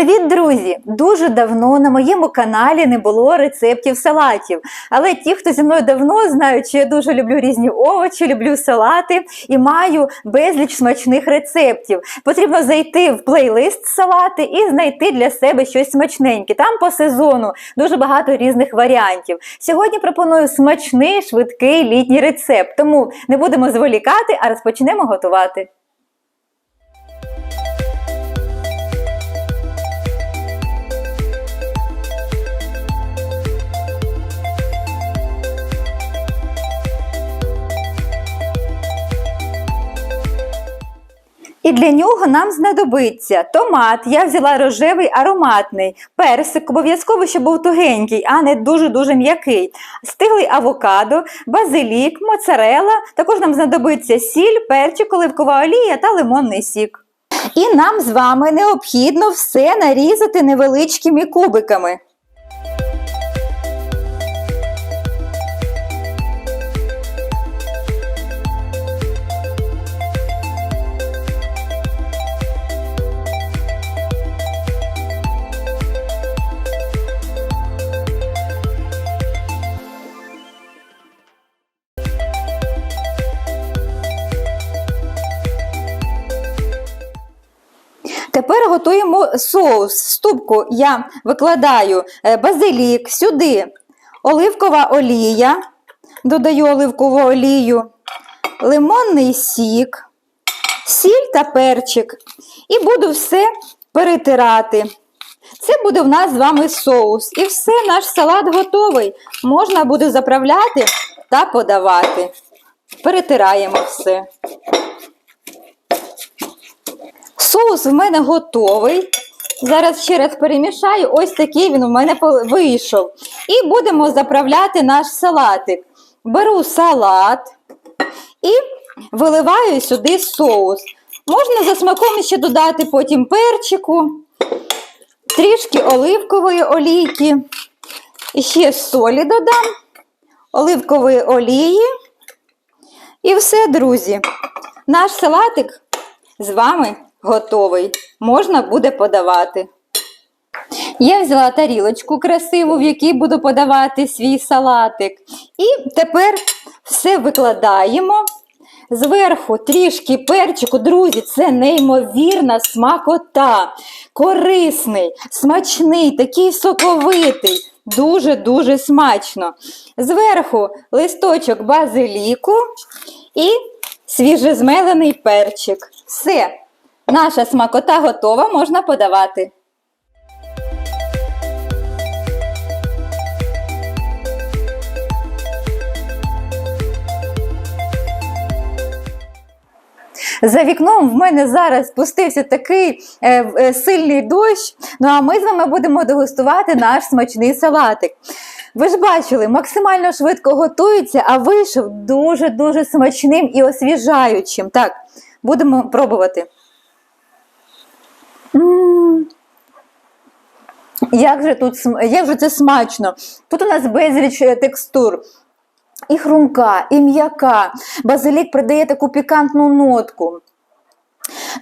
Привіт, друзі! Дуже давно на моєму каналі не було рецептів салатів. Але ті, хто зі мною давно знають, що я дуже люблю різні овочі, люблю салати і маю безліч смачних рецептів. Потрібно зайти в плейлист салати і знайти для себе щось смачненьке. Там по сезону дуже багато різних варіантів. Сьогодні пропоную смачний, швидкий літній рецепт. Тому не будемо зволікати, а розпочнемо готувати. І для нього нам знадобиться томат. Я взяла рожевий ароматний, персик, обов'язково, щоб був тугенький, а не дуже-дуже м'який. Стиглий авокадо, базилік, моцарела. Також нам знадобиться сіль, перчик, оливкова олія та лимонний сік. І нам з вами необхідно все нарізати невеличкими кубиками. Тепер готуємо соус. В ступку я викладаю е, базилік, сюди оливкова олія, додаю оливкову олію, лимонний сік, сіль та перчик. І буду все перетирати. Це буде в нас з вами соус. І все, наш салат готовий. Можна буде заправляти та подавати. Перетираємо все. Соус в мене готовий. Зараз ще раз перемішаю, ось такий він у мене вийшов. І будемо заправляти наш салатик. Беру салат і виливаю сюди соус. Можна за смаком ще додати потім перчику, трішки оливкової олійки. І ще солі додам, оливкової олії. І все, друзі. Наш салатик з вами готовий. Можна буде подавати. Я взяла тарілочку красиву, в якій буду подавати свій салатик. І тепер все викладаємо. Зверху трішки перчику, друзі, це неймовірна смакота. Корисний, смачний, такий соковитий. Дуже-дуже смачно. Зверху листочок базиліку і свіжезмелений перчик. Все, наша смакота готова, можна подавати. За вікном в мене зараз спустився такий е, е, сильний дощ. Ну а ми з вами будемо дегустувати наш смачний салатик. Ви ж бачили, максимально швидко готується, а вийшов дуже-дуже смачним і освіжаючим. Так, будемо пробувати. Як же тут як же це смачно? Тут у нас безліч е, текстур. І хрумка, і м'яка. Базилік придає таку пікантну нотку.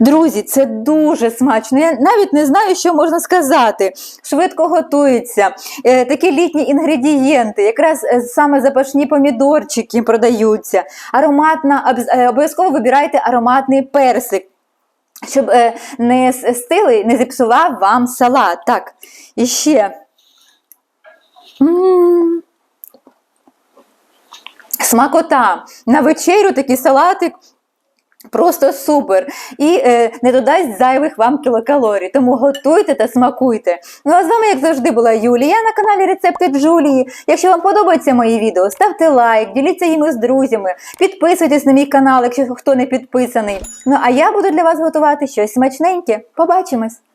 Друзі, це дуже смачно. Я навіть не знаю, що можна сказати. Швидко готується. Е, такі літні інгредієнти, якраз е, саме запашні помідорчики продаються. Ароматна, обов'язково вибирайте ароматний персик. Щоб е, не стили, не зіпсував вам салат. Так, і ще. Смакота. На вечерю такий салатик просто супер. І е, не додасть зайвих вам кілокалорій. Тому готуйте та смакуйте. Ну а з вами, як завжди, була Юлія на каналі Рецепти Джулії. Якщо вам подобаються мої відео, ставте лайк, діліться їми з друзями, підписуйтесь на мій канал, якщо хто не підписаний. Ну а я буду для вас готувати щось смачненьке. Побачимось!